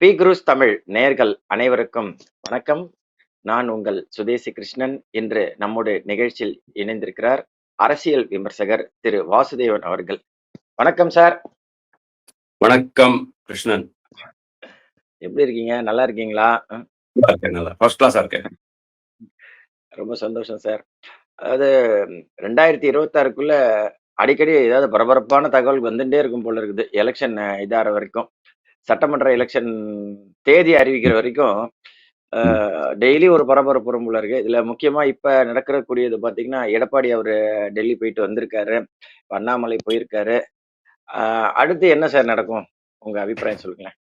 B. Cruise Tamil நேயர்கள் அனைவருக்கும் வணக்கம். நான் உங்கள் சுதேசி கிருஷ்ணன். இன்று நம்மோடு நிகழ்ச்சியில் இணைந்திருக்கிறார் அரசியல் விமர்சகர் திரு வாசுதேவன் அவர்கள். வணக்கம் சார். வணக்கம் கிருஷ்ணன். எப்படி இருக்கீங்க? நல்லா இருக்கீங்களா? ஃபர்ஸ்ட் கிளாஸா இருக்கேன் ரொம்ப சந்தோஷம் சார். அதாவது ரெண்டாயிரத்தி இருபத்தாறுக்குள்ள அடிக்கடி ஏதாவது பரபரப்பான தகவல் வந்துட்டே இருக்கும் போல இருக்குது. எலெக்ஷன் இதாகிற வரைக்கும். சட்டமன்ற எலெக்ஷன் தேதி அறிவிக்கிற வரைக்கும் டெய்லி ஒரு பரபரப்பு வரும் போல இருக்கு. இதுல முக்கியமா இப்ப நடக்கிற கூடியது பாத்தீங்கன்னா எடப்பாடி அவரு டெல்லி போயிட்டு வந்திருக்காரு. அண்ணாமலை போயிருக்காரு. அடுத்து என்ன சார் நடக்கும்? உங்க அபிப்பிராயம் சொல்லுங்களேன்.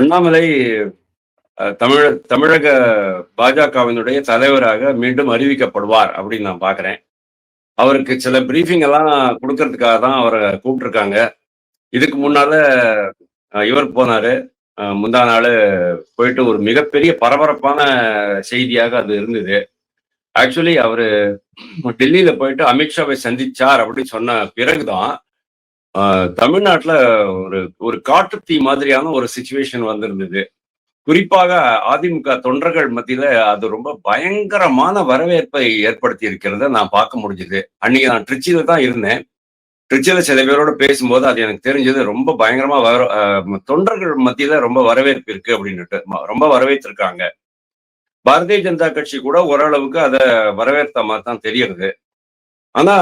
அண்ணாமலை தமிழ தமிழக பாஜகவினுடைய தலைவராக மீண்டும் அறிவிக்கப்படுவார் அப்படின்னு நான் பாக்குறேன். அவருக்கு சில பிரீஃபிங் எல்லாம் கொடுக்கறதுக்காக தான் அவரை கூப்பிட்டுருக்காங்க. இதுக்கு முன்னால இவர் போனாரு. முந்தா நாள் போயிட்டு ஒரு மிகப்பெரிய பரபரப்பான செய்தியாக அது இருந்தது. ஆக்சுவலி அவர் டெல்லியில போயிட்டு அமித்ஷாவை சந்திச்சார் அப்படின்னு சொன்ன பிறகுதான் தமிழ்நாட்டில் ஒரு ஒரு ஒரு தீ மாதிரியான ஒரு சுச்சுவேஷன் வந்திருந்தது. குறிப்பாக அதிமுக தொண்டர்கள் மத்தியில அது ரொம்ப பயங்கரமான வரவேற்பை ஏற்படுத்தி இருக்கிறத நான் பார்க்க முடிஞ்சது. அன்னைக்கு நான் ட்ரிச்சியில தான் இருந்தேன். ட்ரிச்சியில சில பேரோட பேசும்போது அது எனக்கு தெரிஞ்சது ரொம்ப பயங்கரமா வர தொண்டர்கள் மத்தியில ரொம்ப வரவேற்பு இருக்கு அப்படின்னுட்டு ரொம்ப வரவேற்றிருக்காங்க. பாரதிய ஜனதா கட்சி கூட ஓரளவுக்கு அதை வரவேற்ற மாதிரி தான் தெரியுது. ஆனா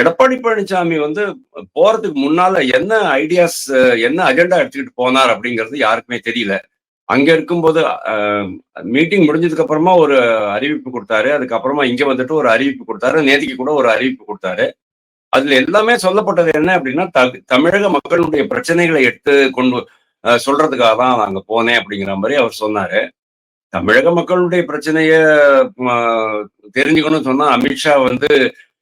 எடப்பாடி பழனிசாமி வந்து போறதுக்கு முன்னால என்ன ஐடியாஸ் என்ன அஜெண்டா எடுத்துக்கிட்டு போனார் அப்படிங்கிறது யாருக்குமே தெரியல. அங்க இருக்கும்போது மீட்டிங் முடிஞ்சதுக்கு அப்புறமா ஒரு அறிவிப்பு கொடுத்தாரு. அதுக்கப்புறமா இங்க வந்துட்டு ஒரு அறிவிப்பு கொடுத்தாரு. நேதிக்கு கூட ஒரு அறிவிப்பு கொடுத்தாரு. அதுல எல்லாமே சொல்லப்பட்டது என்ன அப்படின்னா த- தமிழக மக்களுடைய பிரச்சனைகளை எடுத்து கொண்டு அஹ், சொல்றதுக்காக தான் அங்க போனேன் அப்படிங்கிற மாதிரி அவர் சொன்னாரு. தமிழக மக்களுடைய பிரச்சனைய தெரிஞ்சுக்கணும்னு சொன்னா அமித்ஷா வந்து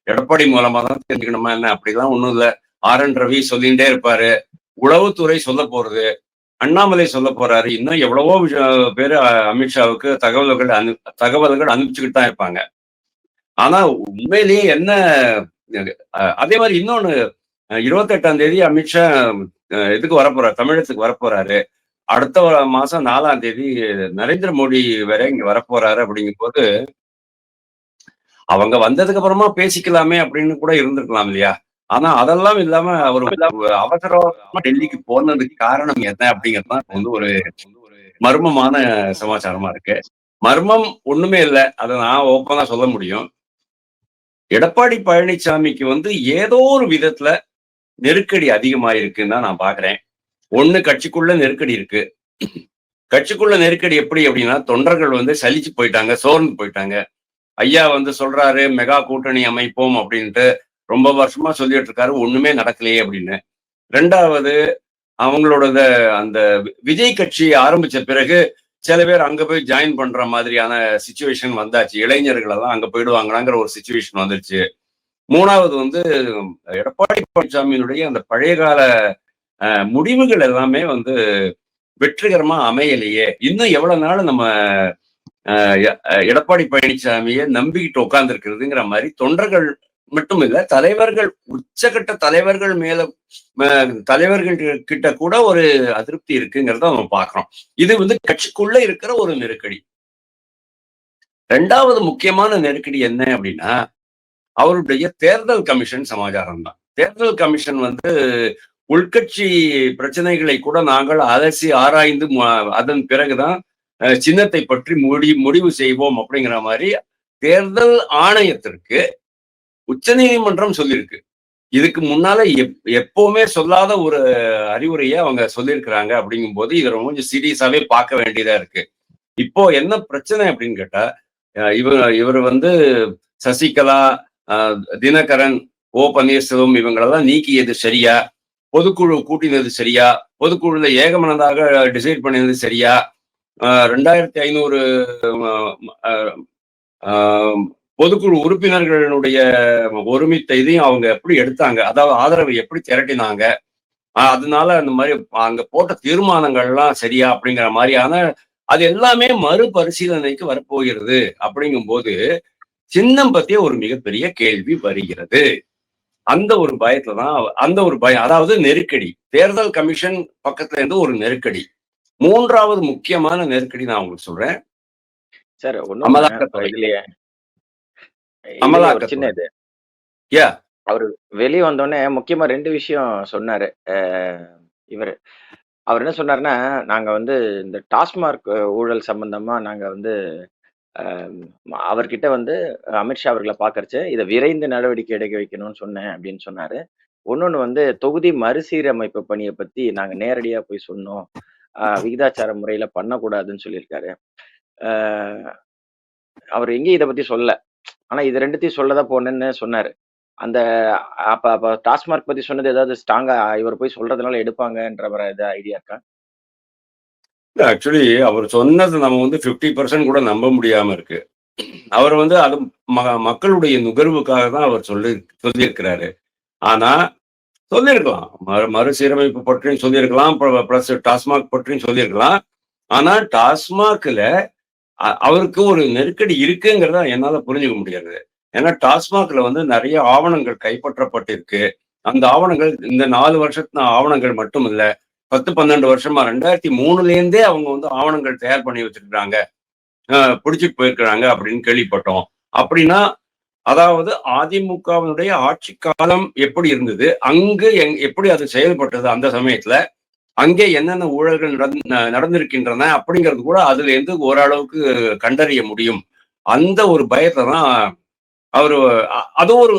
எடப்பாடி மூலமா தான் தெரிஞ்சுக்கணுமா என்ன? அப்படிலாம் ஒண்ணும் இல்ல. ஆர் என் ரவி சொல்லிகிட்டே இருப்பாரு. உளவுத்துறை சொல்ல போறது அண்ணாமலை சொல்ல போறாரு. இன்னும் எவ்வளவோ பேர் பேரு அமித்ஷாவுக்கு தகவல்கள் அனு தகவல்கள் அனுப்பிச்சுக்கிட்டு தான் இருப்பாங்க. ஆனா உண்மையிலேயே என்ன அதே மாதிரி இன்னொன்னு இருபத்தி எட்டாம் தேதி அமித்ஷா அஹ், இதுக்கு வரப்போறாரு? தமிழகத்துக்கு வரப்போறாரு. அடுத்த மாசம் நாலாம் தேதி நரேந்திர மோடி வேற இங்க வரப்போறாரு அப்படிங்கும்போது அவங்க வந்ததுக்கு அப்புறமா பேசிக்கலாமே அப்படின்னு கூட இருந்திருக்கலாம் இல்லையா? ஆனா அதெல்லாம் இல்லாம அவர் அவசரமா டெல்லிக்கு போனதுக்கு காரணம் என்ன அப்படிங்கிறது தான் வந்து ஒரு மர்மமான சமாச்சாரமா இருக்கு. மர்மம் ஒண்ணுமே இல்லை. அதை நான் ஓப்பனா சொல்ல முடியும். எடப்பாடி பழனிசாமிக்கு வந்து ஏதோ ஒரு விதத்துல நெருக்கடி அதிகமா இருக்குன்னு தான் நான் பாக்குறேன். ஒண்ணு கட்சிக்குள்ள நெருக்கடி இருக்கு. கட்சிக்குள்ள நெருக்கடி எப்படி அப்படின்னா தொண்டர்கள் வந்து சலிச்சு போயிட்டாங்க சோர்ந்து போயிட்டாங்க. ஐயா வந்து சொல்றாரு மெகா கூட்டணி அமைப்போம் அப்படின்ட்டு ரொம்ப வருஷமா சொல்லிட்டு இருக்காரு ஒண்ணுமே நடக்கலையே அப்படின்னு. ரெண்டாவது அவங்களோட அந்த வி- விஜய் கட்சி ஆரம்பிச்ச பிறகு சில பேர் அங்க போய் ஜாயின் பண்ற மாதிரியான சுச்சுவேஷன் வந்தாச்சு. இளைஞர்கள் எல்லாம் அங்க போயிடுவாங்களாங்கிற ஒரு சுச்சுவேஷன் வந்துருச்சு. மூணாவது வந்து எடப்பாடி பழனிசாமியினுடைய அந்த பழைய கால அஹ், முடிவுகள் எல்லாமே வந்து வெற்றிகரமா அமையலையே. இன்னும் எவ்வளவு நாள் நம்ம அஹ், எடப்பாடி பழனிசாமியை நம்பிக்கிட்டு உட்கார்ந்து இருக்கிறதுங்கிற மாதிரி தொண்டர்கள் மட்டும் இல்ல தலைவர்கள் உச்சகட்ட தலைவர்கள் மேல தலைவர்கள் கிட்ட கூட ஒரு அதிருப்தி இருக்குங்கிறத நம்ம பார்க்கிறோம். இது வந்து கட்சிக்குள்ள இருக்கிற ஒரு நெருக்கடி. ரெண்டாவது முக்கியமான நெருக்கடி என்ன அப்படின்னா அவருடைய தேர்தல் கமிஷன் சமாச்சாரம் தான். தேர்தல் கமிஷன் வந்து உள்கட்சி பிரச்சனைகளை கூட நாங்கள் அலசி ஆராய்ந்து அதன் பிறகுதான் சின்னத்தை பற்றி முடி முடிவு செய்வோம் அப்படிங்கிற மாதிரி தேர்தல் ஆணையத்திற்கு உச்சநீதிமன்றம் சொல்லியிருக்கு இதுக்கு முன்னால எப்- எப்பவுமே சொல்லாத ஒரு அறிவுரையை அவங்க சொல்லியிருக்கிறாங்க அப்படிங்கும்போது இதை ரொம்ப கொஞ்சம் சீரியஸாவே பார்க்க வேண்டியதா இருக்கு. இப்போ என்ன பிரச்சனை அப்படின்னு கேட்டா இவர் இவர் வந்து சசிகலா தினகரன் ஓ பன்னீர்செல்வம் இவங்களெல்லாம் நீக்கியது சரியா? பொதுக்குழு கூட்டினது சரியா? பொதுக்குழுல ஏகமனதாக டிசைட் பண்ணினது சரியா? ரெண்டாயிரத்தி ஐநூறு பொதுக்குழு உறுப்பினர்களுடைய ஒருமித்த இதையும் அவங்க எப்படி எடுத்தாங்க அதாவது ஆதரவை எப்படி திரட்டினாங்க அதனால அந்த மாதிரி அங்க போட்ட தீர்மானங்கள்லாம் சரியா அப்படிங்கிற மாதிரியான அது எல்லாமே மறுபரிசீலனைக்கு வரப்போகிறது அப்படிங்கும்போது சின்னம் பத்திய ஒரு மிகப்பெரிய கேள்வி வருகிறது. அந்த ஒரு பயத்துல தான் அவ- அந்த ஒரு பயம் அதாவது நெருக்கடி தேர்தல் கமிஷன் பக்கத்துல இருந்து ஒரு நெருக்கடி. மூன்றாவது முக்கியமான நெருக்கடி நான் உங்களுக்கு சொல்றேன். சார் ஒண்ணும் அமலாக்கத்துறை. சின்ன இது Yeah. அவரு வெளியே வந்தோடனே முக்கியமா ரெண்டு விஷயம் சொன்னாரு. இவரு. அவர் என்ன சொன்னாருன்னா நாங்க வந்து இந்த டாஸ்மார்க் ஊழல் சம்பந்தமா நாங்க வந்து அவர்கிட்ட வந்து அமித்ஷா அவர்களை பார்க்கறச்சு இதை விரைந்து நடவடிக்கை எடுக்க வைக்கணும்னு சொன்னேன் அப்படின்னு சொன்னாரு. இன்னொன்னு வந்து தொகுதி மறுசீரமைப்பு பணியை பத்தி நாங்க நேரடியா போய் சொன்னோம். விகிதாச்சார முறையில பண்ணக்கூடாதுன்னு சொல்லியிருக்காரு. அவர் எங்கேயும் இதை பத்தி சொல்லல. ஆனா இது ரெண்டுத்தையும் சொல்லதான் போனேன்னு சொன்னாரு. அந்த அப்ப அப்போ டாஸ்மார்க் பத்தி சொன்னது ஏதாவது ஸ்ட்ராங்காக இவர் போய் சொல்றதுனால எடுப்பாங்கன்ற மாதிரி இது ஐடியா இருக்கா? ஆக்சுவலி அவர் சொன்னது நம்ம வந்து 50% பர்சன்ட் கூட நம்ப முடியாமல் இருக்கு. அவர் வந்து அது ம- மக்களுடைய நுகர்வுக்காக தான் அவர் சொல்லி சொல்லியிருக்கிறாரு. ஆனா சொல்லியிருக்கலாம். மறு மறுசீரமைப்பு பற்றியும் சொல்லியிருக்கலாம். ப்ளஸ் டாஸ்மாக் பற்றியும் சொல்லியிருக்கலாம். ஆனா டாஸ்மாக்ல அவருக்கு ஒரு நெருக்கடி இருக்குங்கிறத என்னால புரிஞ்சுக்க முடியாது. ஏன்னா டாஸ்மாக்ல வந்து நிறைய ஆவணங்கள் கைப்பற்றப்பட்டிருக்கு. அந்த ஆவணங்கள் இந்த நாலு வருஷத்து ஆவணங்கள் மட்டும் இல்ல பத்து பன்னெண்டு வருஷமா ரெண்டாயிரத்தி மூணுல இருந்தே அவங்க வந்து ஆவணங்கள் தயார் பண்ணி வச்சிருக்கிறாங்க. பிடிச்சி பிடிச்சிட்டு போயிருக்கிறாங்க அப்படின்னு கேள்விப்பட்டோம். அப்படின்னா அதாவது அதிமுகவினுடைய ஆட்சி காலம் எப்படி இருந்தது? அங்கு எங் எப்படி அது செயல்பட்டது அந்த சமயத்துல? அங்கே என்னென்ன ஊழல்கள் நடந்~ நடந்திருக்கின்றன அப்படிங்கிறது கூட அதுல இருந்து ஓரளவுக்கு கண்டறிய முடியும். அந்த ஒரு பயத்தை தான் அவரு அது ஒரு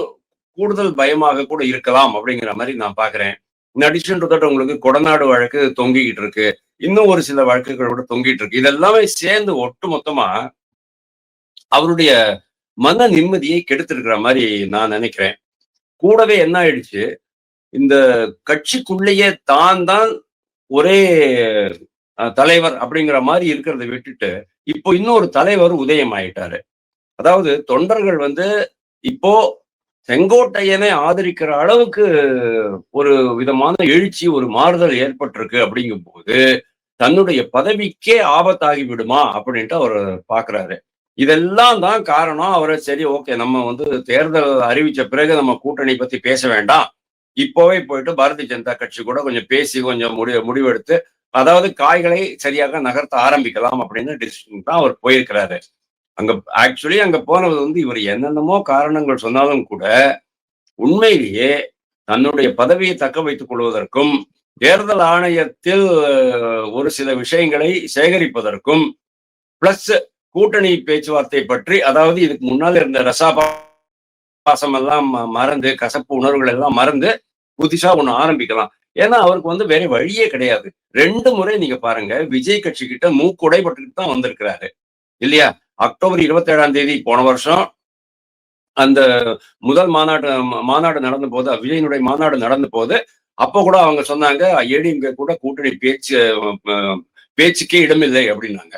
கூடுதல் பயமாக கூட இருக்கலாம் அப்படிங்கிற மாதிரி நான் பாக்குறேன் இந்த அடிஷன் to உங்களுக்கு கொடநாடு வழக்கு தொங்கிக்கிட்டு இருக்கு. இன்னும் ஒரு சில வழக்குகள் கூட தொங்கிட்டு இருக்கு. இதெல்லாமே சேர்ந்து ஒட்டு மொத்தமா அவருடைய மன நிம்மதியை கெடுத்திருக்கிற மாதிரி நான் நினைக்கிறேன். கூடவே என்ன ஆயிடுச்சு? இந்த கட்சிக்குள்ளேயே தான் தான் ஒரே தலைவர் அப்படிங்கிற மாதிரி இருக்கிறத விட்டுட்டு இப்போ இன்னொரு தலைவர் உதயம் ஆயிட்டாரு அதாவது தொண்டர்கள் வந்து இப்போ செங்கோட்டையனை ஆதரிக்கிற அளவுக்கு ஒரு விதமான எழுச்சி ஒரு மாறுதல் ஏற்பட்டிருக்கு அப்படிங்கும் போது தன்னுடைய பதவிக்கே ஆபத்தாகி விடுமா அப்படின்ட்டு அவர் பாக்குறாரு. இதெல்லாம் தான் காரணம். அவரை சரி ஓகே நம்ம வந்து தேர்தல் அறிவிச்ச பிறகு நம்ம கூட்டணி பத்தி பேச வேண்டாம். இப்போவே போயிட்டு பாரதிய ஜனதா கட்சி கூட கொஞ்சம் பேசி கொஞ்சம் முடிவு முடிவெடுத்து அதாவது காய்களை சரியாக நகர்த்த ஆரம்பிக்கலாம் அப்படின்னு டிசிஷன் தான் அவர் போயிருக்கிறாரு. அங்க ஆக்சுவலி அங்க போனது வந்து இவர் என்னென்னமோ காரணங்கள் சொன்னாலும் கூட உண்மையிலேயே தன்னுடைய பதவியை தக்க வைத்துக் கொள்வதற்கும் தேர்தல் ஆணையத்தில் ஒரு சில விஷயங்களை சேகரிப்பதற்கும் பிளஸ் கூட்டணி பேச்சுவார்த்தை பற்றி அதாவது இதுக்கு முன்னால் இருந்த ரசாபா எல்லாம் ம- மறந்து கசப்பு உணர்வுகள் எல்லாம் மறந்து புதுசா ஒண்ணு ஆரம்பிக்கலாம். ஏன்னா அவருக்கு வந்து வேற வழியே கிடையாது. ரெண்டு முறை நீங்க பாருங்க விஜய் கட்சி கிட்ட மூக்குடைப்பட்டுக்கிட்டு தான் வந்திருக்கிறாரு. இல்லையா? அக்டோபர் இருபத்தி ஏழாம் தேதி போன வருஷம் அந்த முதல் மாநாடு மாநாடு நடந்த போது விஜயனுடைய மாநாடு நடந்த போது அப்போ கூட அவங்க சொன்னாங்க ஏடிஎம்கே கூட கூட்டணி பேச்சு பேச்சுக்கே இடமில்லை அப்படின்னாங்க.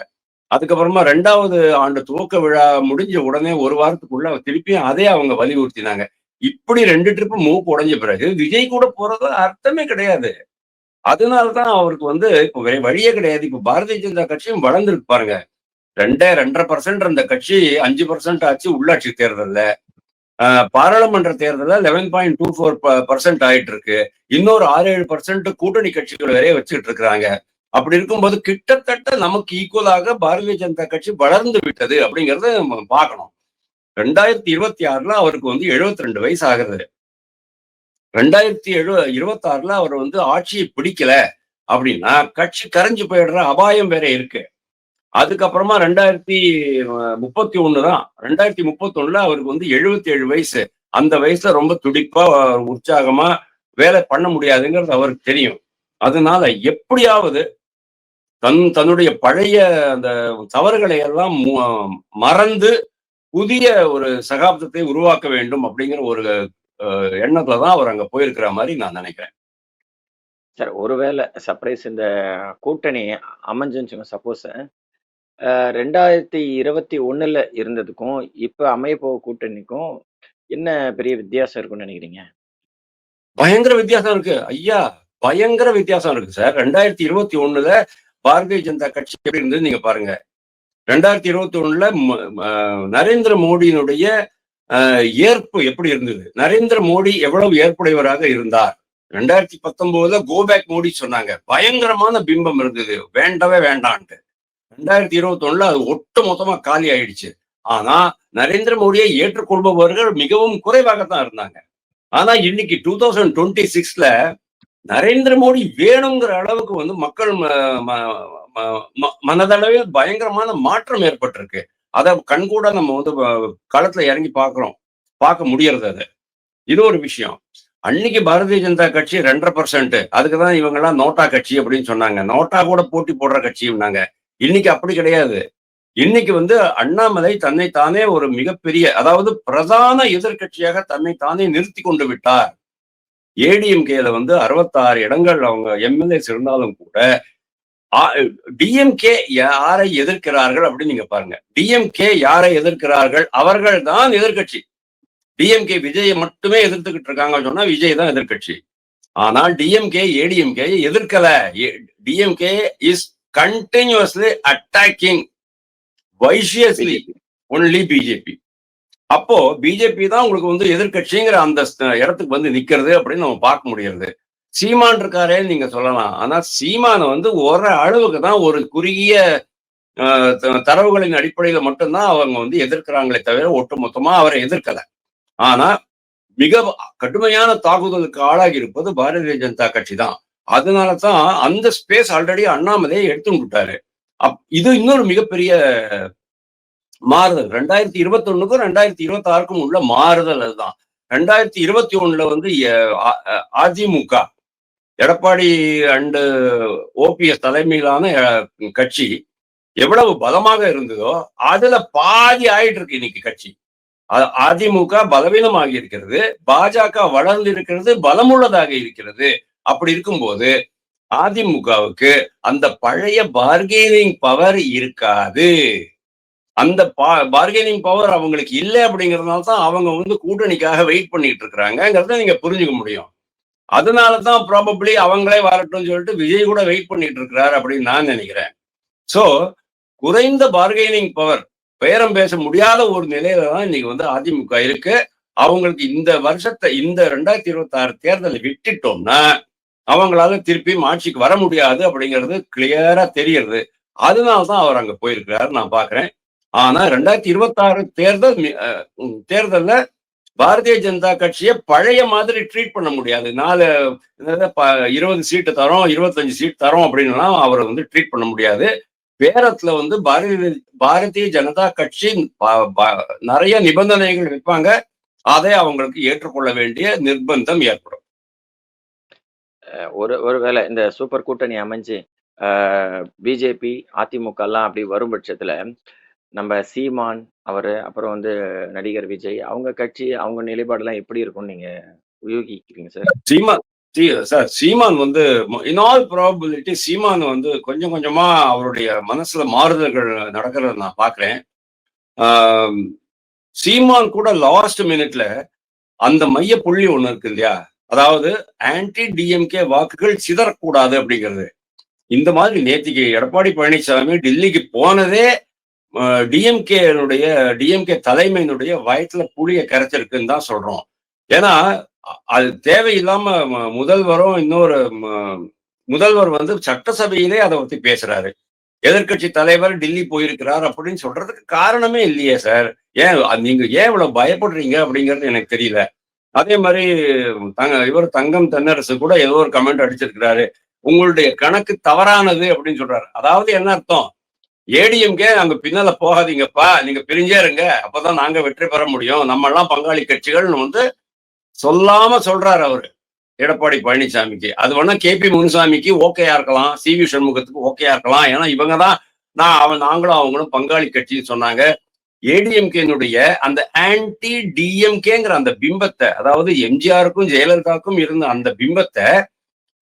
அதுக்கப்புறமா ரெண்டாவது ஆண்டு துவக்க விழா முடிஞ்ச உடனே ஒரு வாரத்துக்குள்ள திருப்பியும் அதே அவங்க வலியுறுத்தினாங்க. இப்படி ரெண்டு ட்ரிப்பு மூக்கு உடஞ்ச பிறகு விஜய் கூட போறது அர்த்தமே கிடையாது. அதனாலதான் அவருக்கு வந்து இப்போ வேற வழியே கிடையாது. இப்ப பாரதிய ஜனதா கட்சியும் வளர்ந்துருக்கு பாருங்க. ரெண்டே ரெண்டரை பர்சன்ட் அந்த கட்சி அஞ்சு பர்சன்ட் ஆச்சு உள்ளாட்சி தேர்தல்ல. ஆஹ் பாராளுமன்ற தேர்தல eleven point two four percent ஆயிட்டு இருக்கு. இன்னொரு ஆறு ஏழு பர்சன்ட் கூட்டணி கட்சிகள் வரைய வச்சுக்கிட்டு இருக்கிறாங்க. அப்படி இருக்கும்போது கிட்டத்தட்ட நமக்கு ஈக்குவலாக பாரதிய ஜனதா கட்சி வளர்ந்து விட்டது அப்படிங்கறத நம்ம பார்க்கணும். ரெண்டாயிரத்தி இருபத்தி ஆறுல அவருக்கு வந்து 72 ரெண்டு வயசு ஆகுது. ரெண்டாயிரத்தி எழு இருபத்தி ஆறுல அவர் வந்து ஆட்சியை பிடிக்கல அப்படின்னா கட்சி கரைஞ்சு போயிடுற அபாயம் வேற இருக்கு. அதுக்கப்புறமா ரெண்டாயிரத்தி முப்பத்தி ஒண்ணு தான். ரெண்டாயிரத்தி முப்பத்தி ஒண்ணுல அவருக்கு வந்து 77 ஏழு வயசு. அந்த வயசுல ரொம்ப துடிப்பா உற்சாகமா வேலை பண்ண முடியாதுங்கிறது அவருக்கு தெரியும். அதனால எப்படியாவது தன் தன்னுடைய பழைய அந்த தவறுகளை எல்லாம் மறந்து புதிய ஒரு சகாப்தத்தை உருவாக்க வேண்டும் அப்படிங்கிற ஒரு எண்ணத்துல தான் அவர் அங்க போயிருக்கிற மாதிரி நான் நினைக்கிறேன். சார் ஒருவேளை சர்ப்ரைஸ் இந்த கூட்டணி அமைஞ்சுன்னு சப்போஸ் ரெண்டாயிரத்தி இருபத்தி ஒண்ணுல இருந்ததுக்கும் இப்ப அமைய போக கூட்டணிக்கும் என்ன பெரிய வித்தியாசம் இருக்கும்னு நினைக்கிறீங்க? பயங்கர வித்தியாசம் இருக்கு. ஐயா பயங்கர வித்தியாசம் இருக்கு சார். ரெண்டாயிரத்தி இருபத்தி ஒண்ணுல பாரதிய ஜனதா கட்சி எப்படி இருந்தது நீங்க பாருங்க. ரெண்டாயிரத்தி இருபத்தி ஒண்ணுல ம- நரேந்திர மோடியினுடைய ஏற்பு எப்படி இருந்தது? நரேந்திர மோடி எவ்வளவு ஏற்புடையவராக இருந்தார்? ரெண்டாயிரத்தி பத்தொன்பதுல கோபேக் மோடி சொன்னாங்க. பயங்கரமான பிம்பம் இருந்தது. வேண்டவே வேண்டான்ட்டு. ரெண்டாயிரத்தி இருபத்தி ஒண்ணுல அது ஒட்டு மொத்தமா காலி ஆயிடுச்சு. ஆனா நரேந்திர மோடியை ஏற்றுக்கொள்பவர்கள் மிகவும் குறைவாகத்தான் இருந்தாங்க. ஆனா இன்னைக்கு டூ தௌசண்ட் டுவெண்ட்டி சிக்ஸ்ல நரேந்திர மோடி வேணுங்கிற அளவுக்கு வந்து மக்கள் ம- ம- ம- ம- மனதளவில் பயங்கரமான மாற்றம் ஏற்பட்டிருக்கு. அதை கண்கூட நம்ம வந்து களத்துல இறங்கி பாக்குறோம் பார்க்க முடியறது அது. இது ஒரு விஷயம். அன்னைக்கு பாரதிய ஜனதா கட்சி ரெண்டரை பர்சன்ட் அதுக்கு தான் இவங்க எல்லாம் நோட்டா கட்சி அப்படின்னு சொன்னாங்க. நோட்டா கூட போட்டி போடுற கட்சின்னாங்க. இன்னைக்கு அப்படி கிடையாது. இன்னைக்கு வந்து அண்ணாமலை தன்னை தானே ஒரு மிகப்பெரிய அதாவது பிரதான எதிர்க்கட்சியாக தன்னை தானே நிறுத்தி கொண்டு விட்டார். ஏடிஎம்கேல வந்து அறுபத்தாறு இடங்கள் அவங்க எம்எல்ஏஸ் இருந்தாலும் கூட டிஎம்கே யாரை எதிர்க்கிறார்கள் அப்படின்னு நீங்க பாருங்க. டிஎம்கே யாரை எதிர்க்கிறார்கள்? அவர்கள் தான் எதிர்க்கட்சி. டிஎம்கே விஜயை மட்டுமே எதிர்த்துக்கிட்டு இருக்காங்கன்னு சொன்னா விஜய் தான் எதிர்க்கட்சி. ஆனால் DMK ADMK எதிர்க்கல. DMK is continuously attacking viciously only BJP அப்போ பிஜேபி தான் உங்களுக்கு வந்து எதிர்க்கட்சிங்கிற அந்த இடத்துக்கு வந்து நிக்கிறது அப்படின்னு நம்ம பார்க்க முடியறது சீமான் இருக்காரே நீங்க சொல்லலாம். ஆனா சீமானை வந்து ஒரு அளவுக்கு தான் ஒரு குறுகிய த- தரவுகளின் அடிப்படையில மட்டும்தான் அவங்க வந்து எதிர்க்கிறாங்களே தவிர ஒட்டுமொத்தமா அவரை எதிர்க்கல. ஆனா மிக கடுமையான தாக்குதலுக்கு ஆளாகி இருப்பது பாரதிய ஜனதா கட்சி தான். அதனால தான் அந்த ஸ்பேஸ் ஆல்ரெடி அண்ணாமலையை எடுத்துட்டாரு அப் இது இன்னொரு மிகப்பெரிய மாறுதல். ரெண்டாயிரத்தி இருபத்தி ஒண்ணுக்கும் ரெண்டாயிரத்தி இருபத்தி ஆறுக்கும் உள்ள மாறுதல் அதுதான். ரெண்டாயிரத்தி இருபத்தி ஒண்ணுல வந்து அஹ், அதிமுக எடப்பாடி அண்டு ஓபிஎஸ் தலைமையிலான கட்சி எவ்வளவு பலமாக இருந்ததோ அதுல பாதி ஆயிட்டு இருக்கு இன்னைக்கு கட்சி. அ- அதிமுக பலவீனமாகி இருக்கிறது பாஜக வளர்ந்து இருக்கிறது பலமுள்ளதாக இருக்கிறது. அப்படி இருக்கும்போது அதிமுகவுக்கு அந்த பழைய பார்கெனிங் பவர் இருக்காது. அந்த பா பார்கெனிங் பவர் அவங்களுக்கு இல்லை அப்படிங்கறதுனால தான் அவங்க வந்து கூட்டணிக்காக வெயிட் பண்ணிட்டு இருக்கிறாங்கிறத நீங்க புரிஞ்சுக்க முடியும். அதனால தான் ப்ராபப்ளி அவங்களே வரட்டும்னு சொல்லிட்டு விஜய் கூட வெயிட் பண்ணிட்டு இருக்கிறாரு அப்படின்னு நான் நினைக்கிறேன். ஸோ குறைந்த பார்கெனிங் பவர் பேரம் பேச முடியாத ஒரு நிலையில தான் இன்னைக்கு வந்து அதிமுக இருக்கு. அவங்களுக்கு இந்த வருஷத்தை இந்த ரெண்டாயிரத்தி இருபத்தி ஆறு தேர்தலை விட்டுட்டோம்னா அவங்களால திருப்பியும் ஆட்சிக்கு வர முடியாது அப்படிங்கிறது கிளியரா தெரியறது அதனால தான் அவர் அங்க போயிருக்கிறாரு நான் பாக்குறேன். ஆனா ரெண்டாயிரத்தி இருபத்தி ஆறு தேர்தல் தேர்தல்ல பாரதிய ஜனதா கட்சியை பழைய மாதிரி ட்ரீட் பண்ண முடியாது. நாலு இருபது சீட்டு தரோம் இருபத்தஞ்சு சீட் தரோம் அப்படின்லாம் அவரை வந்து ட்ரீட் பண்ண முடியாது. பேரத்துல வந்து பாரதிய பாரதிய ஜனதா கட்சி ப- நிறைய நிபந்தனைகள் வைப்பாங்க அதை அவங்களுக்கு ஏற்றுக்கொள்ள வேண்டிய நிர்பந்தம் ஏற்படும். ஒரு ஒருவேளை இந்த சூப்பர் கூட்டணி அமைஞ்சு பிஜேபி அதிமுக எல்லாம் அப்படி வரும் பட்சத்துல நம்ம சீமான் அவரு அப்புறம் வந்து நடிகர் விஜய் அவங்க கட்சி அவங்க நிலைப்பாடெல்லாம் எப்படி இருக்கும்னு நீங்க உபயோகிக்கிறீங்க சார்? சீமான் சார் சீமான் வந்து இன் ஆல் ப்ராபபிலிட்டி சீமான் வந்து கொஞ்சம் கொஞ்சமா அவருடைய மனசுல மாறுதல்கள் நடக்கிறத நான் பாக்குறேன். சீமான் கூட லாஸ்ட் மினிட்ல அந்த மைய புள்ளி ஒண்ணு இருக்கு இல்லையா? அதாவது ஆன்டி டிஎம்கே வாக்குகள் சிதறக்கூடாது அப்படிங்கிறது. இந்த மாதிரி நேத்திக்கு எடப்பாடி பழனிசாமி டெல்லிக்கு போனதே டிஎம்கேனுடைய டிஎம்கே தலைமையினுடைய வயத்துல புளிய கரைச்சிருக்குன்னு தான் சொல்றோம். ஏன்னா அது தேவையில்லாம முதல்வரும் இன்னொரு முதல்வர் வந்து சட்டசபையிலே அதை பத்தி பேசுறாரு. எதிர்க்கட்சி தலைவர் டெல்லி போயிருக்கிறார் அப்படின்னு சொல்றதுக்கு காரணமே இல்லையே சார். ஏன் நீங்க ஏன் இவ்வளவு பயப்படுறீங்க அப்படிங்கிறது எனக்கு தெரியல. அதே மாதிரி தங்க இவர் தங்கம் தென்னரசு கூட ஏதோ ஒரு கமெண்ட் அடிச்சிருக்கிறாரு. உங்களுடைய கணக்கு தவறானது அப்படின்னு சொல்றாரு. அதாவது என்ன அர்த்தம்? ஏடிஎம்கே அங்க பின்னால போகாதீங்கப்பா. நீங்க பிரிஞ்சே இருங்க. அப்பதான் நாங்க வெற்றி பெற முடியும். நம்ம எல்லாம் பங்காளி கட்சிகள்னு வந்து சொல்லாம சொல்றாரு அவரு. எடப்பாடி பழனிசாமிக்கு. அது வேணா கே பி முனுசாமிக்கு ஓகேயா இருக்கலாம். சி வி சண்முகத்துக்கு ஓகேயா இருக்கலாம். ஏன்னா இவங்க தான் நான் அவன் நாங்களும் அவங்களும் பங்காளி கட்சின்னு சொன்னாங்க. ஏடிஎம்கேனுடைய அந்த ஆன்டி டிஎம்கேங்கிற அந்த பிம்பத்தை அதாவது எம்ஜிஆருக்கும் ஜெயலலிதாவுக்கும் இருந்த அந்த பிம்பத்தை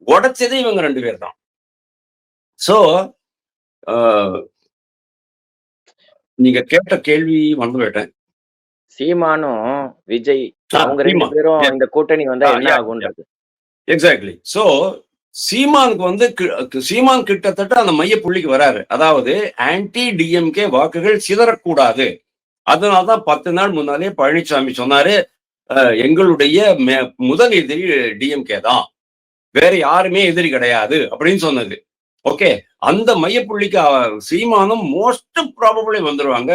உடைச்சதே இவங்க ரெண்டு பேர் தான். ஸோ நீங்க கேட்ட கேள்வி மறந்து போயிட்டேன். சீமானும் விஜய் ஆ, அவங்க ரெண்டு சீமான். பேரும் Yeah. இந்த கூட்டணி வந்தா ஆ, என்ன ஆகும்ன்றது. எக்ஸாக்ட்லி சோ சீமானுக்கு வந்து கி- சீமான் கிட்டத்தட்ட அந்த மைய புள்ளிக்கு வராரு. அதாவது ஆன்டி டிஎம்கே வாக்குகள் சிதறக்கூடாது. அதனாலதான் பத்து நாள் முன்னாலே பழனிசாமி சொன்னாரு அஹ், எங்களுடைய மே- முதல் எதிரி டிஎம்கே தான். வேற யாருமே எதிரி கிடையாது அப்படின்னு சொன்னது. ஓகே அந்த மையப்புள்ளிக்கு சீமானும் மோஸ்ட் ப்ராபபிளி வந்துருவாங்க.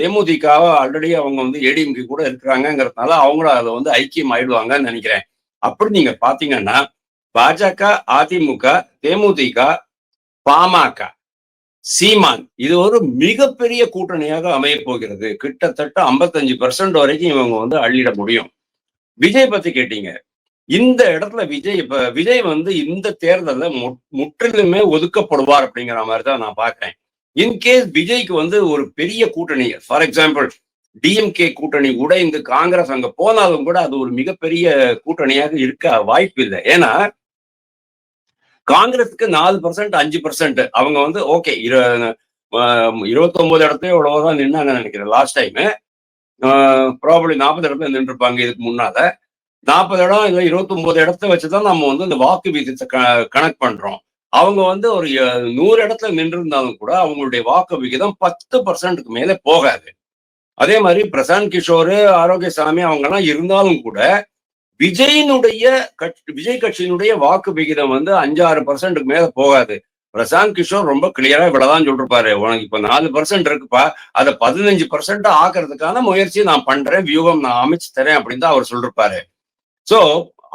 தேமுதிக ஆல்ரெடி அவங்க வந்து ஏடிஎம்கே கூட இருக்கிறாங்கிறதுனால அவங்களும் அதை வந்து ஐக்கியம் ஆயிடுவாங்கன்னு நினைக்கிறேன். அப்படி நீங்க பாத்தீங்கன்னா பாஜக அதிமுக தேமுதிக பாமக சீமான் இது ஒரு மிகப்பெரிய கூட்டணியாக அமைய போகிறது. கிட்டத்தட்ட 55% பெர்சன்ட் வரைக்கும் இவங்க வந்து அள்ளிட முடியும். விஜய் பத்தி கேட்டீங்க. இந்த இடத்துல விஜய் இப்ப விஜய் வந்து இந்த தேர்தல்ல மு- முற்றிலுமே ஒதுக்கப்படுவார் அப்படிங்கிற மாதிரி தான் நான் பாக்குறேன் இன்கேஸ் விஜய்க்கு வந்து ஒரு பெரிய கூட்டணி ஃபார் எக்ஸாம்பிள் டிஎம்கே கூட்டணி கூட இந்த காங்கிரஸ் அங்க போனாலும் கூட அது ஒரு மிகப்பெரிய கூட்டணியாக இருக்க வாய்ப்பு இல்லை. ஏன்னா காங்கிரஸுக்கு நாலு பர்சன்ட் அஞ்சு பர்சன்ட் அவங்க வந்து ஓகே இருபத்தி ஒன்பது இடத்துல இவ்வளவுதான் நின்னாங்க நினைக்கிறேன் லாஸ்ட் டைம் ப்ராபர்லி நாற்பது இடத்துல நின்றுருப்பாங்க இதுக்கு முன்னால. நாற்பது இடம் இல்லை இருபத்தி ஒன்பது இடத்த வச்சுதான் நம்ம வந்து இந்த வாக்கு விகிதத்தை கனெக்ட் பண்றோம். அவங்க வந்து ஒரு நூறு இடத்துல நின்று இருந்தாலும் கூட அவங்களுடைய வாக்கு விகிதம் பத்து பர்சன்ட்டுக்கு மேலே போகாது. அதே மாதிரி பிரசாந்த் கிஷோர் ஆரோக்கியசாமி அவங்க எல்லாம் இருந்தாலும் கூட விஜயினுடைய கட்சி விஜய் கட்சியினுடைய வாக்கு விகிதம் வந்து அஞ்சாறு பர்சன்ட்டுக்கு மேல போகாது. பிரசாந்த் கிஷோர் ரொம்ப கிளியரா இவ்வளவுதான் சொல்லிருப்பாரு. உனக்கு இப்ப நாலு பர்சன்ட் இருக்குப்பா. அதை பதினஞ்சு பர்சன்ட் ஆக்குறதுக்கான முயற்சி நான் பண்றேன். வியூகம் நான் அமைச்சு தரேன் அப்படின்னு தான் அவர் சொல்லிருப்பாரு. சோ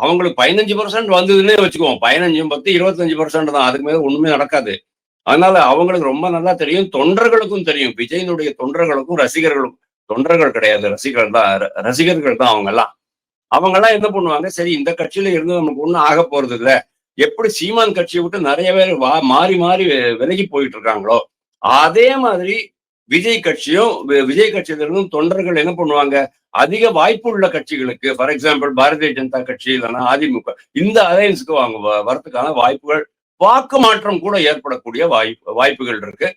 அவங்களுக்கு பதினஞ்சு பர்சன்ட் வந்ததுன்னே வச்சுக்குவோம். பதினஞ்சு பத்து இருபத்தஞ்சு பர்சன்ட் தான். அதுக்கு மேலே ஒண்ணுமே நடக்காது. அதனால அவங்களுக்கு ரொம்ப நல்லா தெரியும். தொண்டர்களுக்கும் தெரியும். விஜயனுடைய தொண்டர்களுக்கும் ரசிகர்களுக்கும். தொண்டர்கள் கிடையாது. ரசிகர்கள் தான். ரசிகர்கள் தான் அவங்க எல்லாம் அவங்க எல்லாம் என்ன பண்ணுவாங்க? சரி இந்த கட்சியில இருந்து நமக்கு ஒன்றும் ஆக போறது இல்ல. எப்படி சீமான் கட்சியை விட்டு நிறைய பேர் வா மாறி மாறி விலகி போயிட்டு இருக்காங்களோ? அதே மாதிரி விஜய் கட்சியும் விஜய் கட்சியில இருந்தும் தொண்டர்கள் என்ன பண்ணுவாங்க? அதிக வாய்ப்பு உள்ள கட்சிகளுக்கு ஃபார் எக்ஸாம்பிள் பாரதிய ஜனதா கட்சி இல்லைன்னா அதிமுக இந்த அலையன்ஸுக்கு அவங்க வ- வரதுக்கான வாய்ப்புகள் வாக்கு மாற்றம் கூட ஏற்படக்கூடிய வாய்ப்பு வாய்ப்புகள் இருக்கு.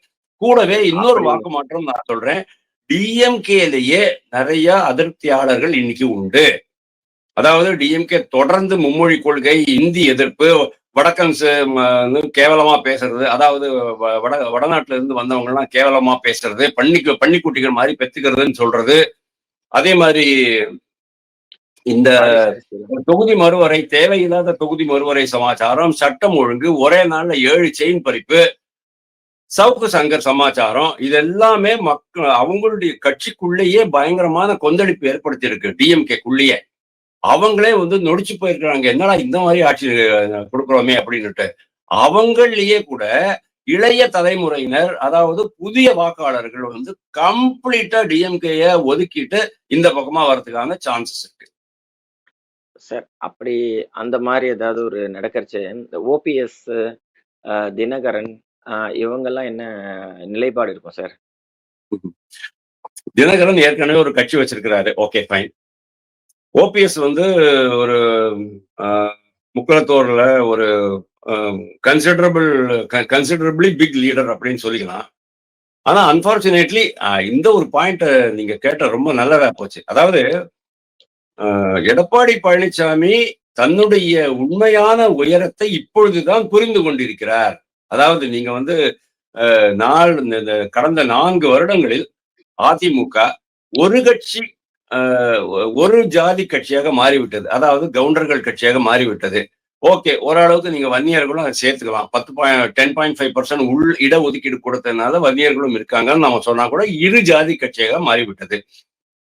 கூடவே இன்னொரு வாக்கு மாற்றம் நான் சொல்றேன். டிஎம்கேலேயே நிறைய அதிருப்தியாளர்கள் இன்னைக்கு உண்டு. அதாவது டிஎம்கே தொடர்ந்து மும்மொழி கொள்கை இந்தி எதிர்ப்பு வடக்கன்ஸ் கேவலமா பேசுறது அதாவது வ- வட வடநாட்டுல இருந்து வந்தவங்க எல்லாம் கேவலமா பேசுறது பண்ணி பன்னிக்குட்டிகள் மாதிரி பெத்துக்கிறதுன்னு சொல்றது. அதே மாதிரி இந்த தொகுதி மறுவரை தேவையில்லாத தொகுதி மறுவரை சமாச்சாரம் சட்டம் ஒழுங்கு ஒரே நாள்ல ஏழு செயின் பறிப்பு சவுக்கு சங்கர் சமாச்சாரம் இது எல்லாமே மக்கள் அவங்களுடைய கட்சிக்குள்ளேயே பயங்கரமான கொந்தளிப்பு ஏற்படுத்தி இருக்கு டிஎம்கேக்குள்ளேயே அவங்களே வந்து நொடிச்சு போயிருக்கிறாங்க. என்னடா இந்த மாதிரி ஆட்சி கொடுக்குறோமே அப்படின்னுட்டு. அவங்களையே கூட இளைய தலைமுறையினர் அதாவது புதிய வாக்காளர்கள் வந்து கம்ப்ளீட்டா டிஎம்கேய ஒதுக்கிட்டு இந்த பக்கமா வர்றதுக்கான சான்சஸ் இருக்கு. சார் அப்படி அந்த மாதிரி ஏதாவது ஒரு நடக்கறச்சு இந்த ஓபிஎஸ் தினகரன் இவங்கெல்லாம் என்ன நிலைப்பாடு இருக்கும் சார்? தினகரன் ஏற்கனவே ஒரு கட்சி வச்சிருக்கிறாரு. Okay fine. ஓபிஎஸ் வந்து ஒரு ஆஹ், ஒரு கன்சிடரபிள் கன்சிடரபிளி பிக் லீடர் அப்படின்னு சொல்லிக்கலாம். ஆனா அன்பார்ச்சுனேட்லி இந்த ஒரு பாயிண்ட் நீங்க கேட்ட ரொம்ப நல்லதா போச்சு. அதாவது ஆஹ், எடப்பாடி பழனிசாமி தன்னுடைய உண்மையான உயரத்தை இப்பொழுதுதான் புரிந்து கொண்டிருக்கிறார். அதாவது நீங்க வந்து ஆஹ், நாள் இந்த- கடந்த நான்கு வருடங்களில் அதிமுக ஒரு கட்சி ஒரு ஜாதி கட்சியாக மாறிவிட்டது. அதாவது கவுண்டர்கள் கட்சியாக மாறிவிட்டது. ஓகே ஓரளவுக்கு நீங்க வன்னியர்களும் அதை சேர்த்துக்கலாம். பத்து point ten point five percent உள் இட ஒதுக்கீடு கொடுத்ததுனால வன்னியர்களும் இருக்காங்கன்னு நம்ம சொன்னா கூட இரு ஜாதி கட்சியாக மாறிவிட்டது.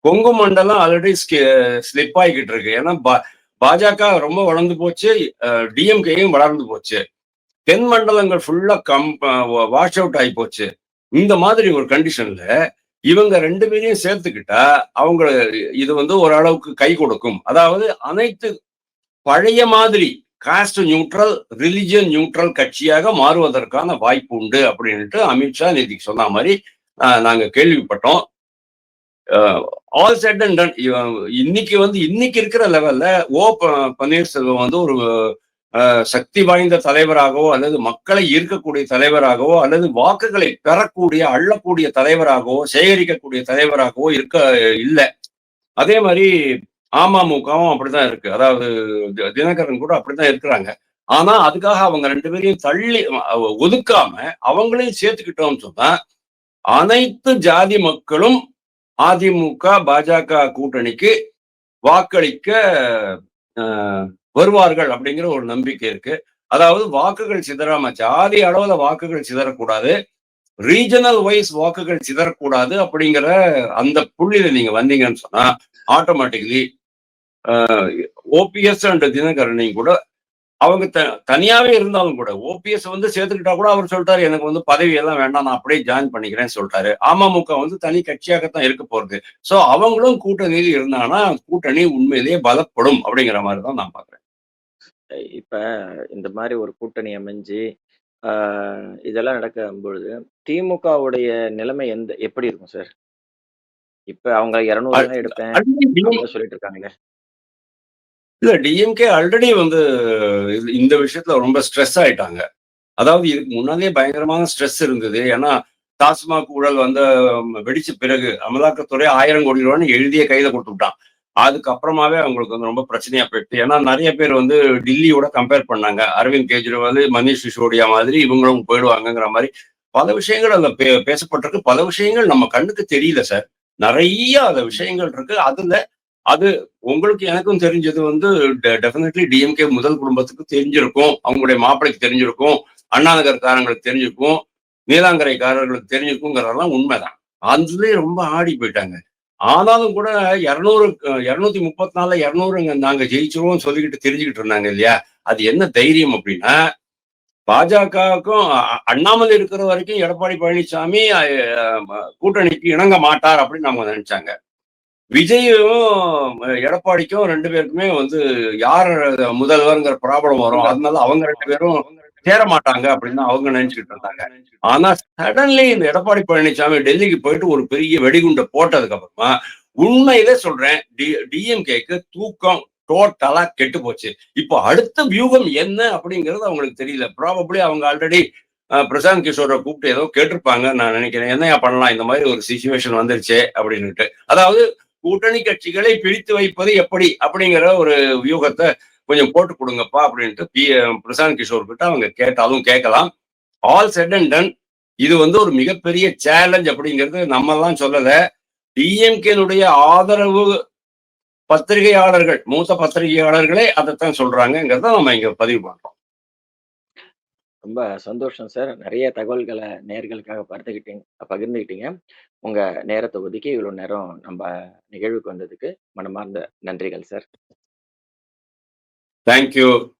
கொங்கு மண்டலம் ஆல்ரெடி ஸ்லிப் ஆகிக்கிட்டு இருக்கு. ஏன்னா பா- பாஜக ரொம்ப வளர்ந்து போச்சு டிஎம்கேயும் வளர்ந்து போச்சு. தென் மண்டலங்கள் ஃபுல்லா கம் வாஷ் அவுட் ஆகி போச்சு. இந்த மாதிரி ஒரு கண்டிஷன்ல இவங்க ரெண்டு பேரையும் சேர்த்துக்கிட்டா அவங்க இது வந்து ஓரளவுக்கு கை கொடுக்கும். அதாவது அனைத்து பழைய மாதிரி காஸ்ட் நியூட்ரல் ரிலிஜியன் நியூட்ரல் கட்சியாக மாறுவதற்கான வாய்ப்பு உண்டு அப்படின்ட்டு அமித்ஷா நேற்றுக்கு சொன்ன மாதிரி நாங்க கேள்விப்பட்டோம். ஆல் செட் அண்ட் டன் இன்னைக்கு வந்து இன்னைக்கு இருக்கிற லெவல்ல ஓ ப- பன்னீர்செல்வம் வந்து ஒரு சக்தி வாய்ந்த தலைவராகவோ அல்லது மக்களை ஈர்க்கக்கூடிய தலைவராகவோ அல்லது வாக்குகளை பெறக்கூடிய அள்ளக்கூடிய தலைவராகவோ சேகரிக்கக்கூடிய தலைவராகவோ இருக்க இல்லை. அதே மாதிரி அமமுகவும் அப்படிதான் இருக்கு. அதாவது தினகரன் கூட அப்படிதான் இருக்கிறாங்க. ஆனா அதுக்காக அவங்க ரெண்டு பேரையும் தள்ளி ஒதுக்காம அவங்களையும் சேர்த்துக்கிட்டோம்னு சொன்னா அனைத்து ஜாதி மக்களும் அதிமுக பாஜக கூட்டணிக்கு வாக்களிக்க அஹ், வருவார்கள் அப்படிங்கிற ஒரு நம்பிக்கை இருக்கு. அதாவது வாக்குகள் சிதறாம ஜாதி அளவுல வாக்குகள் சிதறக்கூடாது. ரீஜனல் வைஸ் வாக்குகள் சிதறக்கூடாது அப்படிங்கிற அந்த புள்ளியில நீங்க வந்தீங்கன்னு சொன்னா ஆட்டோமேட்டிக்லி ஓபிஎஸ் அண்ட் தினகரனையும் கூட அவங்க த தனியாவே இருந்தாலும் கூட ஓபிஎஸ் வந்து சேர்த்துக்கிட்டா கூட அவர் சொல்லிட்டாரு எனக்கு வந்து பதவி எல்லாம் வேண்டாம் நான் அப்படியே ஜாயின் பண்ணிக்கிறேன்னு சொல்லிட்டாரு. அமமுக வந்து தனி கட்சியாகத்தான் இருக்க போறது. சோ அவங்களும் கூட்டணியில் இருந்தாங்கன்னா கூட்டணி உண்மையிலேயே பலப்படும் அப்படிங்கிற மாதிரி தான் நான் பாக்குறேன் இப்ப இந்த மாதிரி ஒரு கூட்டணி அமைஞ்சு ஆஹ் இதெல்லாம் நடக்கும் பொழுது திமுகவுடைய நிலைமை எந்த எப்படி இருக்கும் சார்? இப்ப அவங்க இருநூறு தான் எடுப்பேன் அப்படின்னு சொல்லிட்டு இருக்காங்களே இல்ல டிஎம்கே ஆல்ரெடி வந்து இந்த விஷயத்துல ரொம்ப ஸ்ட்ரெஸ் ஆயிட்டாங்க. அதாவது இதுக்கு முன்னாடியே பயங்கரமான ஸ்ட்ரெஸ் இருந்தது. ஏன்னா டாஸ்மாக் ஊழல் வந்து வெடிச்ச பிறகு அமலாக்கத்துறை ஆயிரம் கோடி ரூபான்னு எழுதிய கையில கொடுத்துட்டான். அதுக்கப்புறமாவே அவங்களுக்கு வந்து ரொம்ப பிரச்சனையா போயிடுச்சு. ஏன்னா நிறைய பேர் வந்து டில்லியோட கம்பேர் பண்ணாங்க. அரவிந்த் கெஜ்ரிவால் மனிஷ் சிசோடியா மாதிரி இவங்களும் போயிடுவாங்கங்கிற மாதிரி பல விஷயங்கள் அதுல பே- பேசப்பட்டிருக்கு. பல விஷயங்கள் நம்ம கண்ணுக்கு தெரியல சார். நிறைய அந்த விஷயங்கள் இருக்கு. அதுல அது உங்களுக்கு எனக்கும் தெரிஞ்சது வந்து டெஃபினெட்லி டிஎம்கே முதல் குடும்பத்துக்கு தெரிஞ்சிருக்கும். அவங்களுடைய மாப்பிளைக்கு தெரிஞ்சிருக்கும். அண்ணாநகர்காரங்களுக்கு தெரிஞ்சிருக்கும். நீலாங்கரைக்காரர்களுக்கு தெரிஞ்சிருக்குங்கிறதெல்லாம் உண்மைதான். அதுலயே ரொம்ப ஆடி போயிட்டாங்க. ஆனாலும் கூட இருநூறு இருநூத்தி முப்பத்தி நாலுல இருநூறு நாங்க ஜெயிச்சிருவோம் சொல்லிக்கிட்டு தெரிஞ்சுக்கிட்டு இருந்தாங்க இல்லையா? அது என்ன தைரியம் அப்படின்னா பாஜகவுக்கும் அண்ணாமலை இருக்கிற வரைக்கும் எடப்பாடி பழனிசாமி கூட்டணிக்கு இணங்க மாட்டார் அப்படின்னு அவங்க நினைச்சாங்க. விஜயும் எடப்பாடிக்கும் ரெண்டு பேருக்குமே வந்து யார் முதல்வர்ங்கிற ப்ராப்ளம் வரும். அதனால அவங்க ரெண்டு பேரும் சேர மாட்டாங்க அப்படின்னு அவங்க நினைச்சுக்கிட்டு இருந்தாங்க. ஆனா சடன்லி இந்த எடப்பாடி பழனிசாமி டெல்லிக்கு போயிட்டு ஒரு பெரிய வெடிகுண்டை போட்டதுக்கு அப்புறமா உண்மையிலே சொல்றேன் டி டிஎம்கேக்கு தூக்கம் டோட்டலா கெட்டு போச்சு. இப்போ அடுத்த வியூகம் என்ன அப்படிங்கிறது அவங்களுக்கு தெரியல. ப்ராபப்ளி அவங்க ஆல்ரெடி பிரசாந்த் கிஷோரை கூப்பிட்டு ஏதோ கேட்டிருப்பாங்க நான் நினைக்கிறேன். என்னையா பண்ணலாம்? இந்த மாதிரி ஒரு சுச்சுவேஷன் வந்துருச்சு அப்படின்னுட்டு. அதாவது கூட்டணி கட்சிகளை பிரித்து வைப்பது எப்படி அப்படிங்கிற ஒரு வியூகத்தை கொஞ்சம் போட்டு கொடுங்கப்பா அப்படின்ட்டு பி பிரசாந்த் கிஷோர் கிட்ட அவங்க கேட்டாலும் கேட்கலாம். ஆல் செட் அண்ட் டன் இது வந்து ஒரு மிகப்பெரிய சேலஞ்ச் அப்படிங்கிறது நம்ம எல்லாம் சொல்லல டிஎம்கேனுடைய ஆதரவு பத்திரிகையாளர்கள் மூத்த பத்திரிகையாளர்களே அதைத்தான் சொல்றாங்கிறத நம்ம இங்க பதிவு பண்றோம். ரொம்ப சந்தோஷம் சார். நிறைய தகவல்களை நேர்களுக்காக பகிர்ந்துக்கிட்டீங்க பகிர்ந்துக்கிட்டீங்க உங்க நேரத்தை ஒதுக்கி இவ்வளவு நேரம் நம்ம நிகழ்வுக்கு வந்ததுக்கு மனமார்ந்த நன்றிகள் சார். Thank you.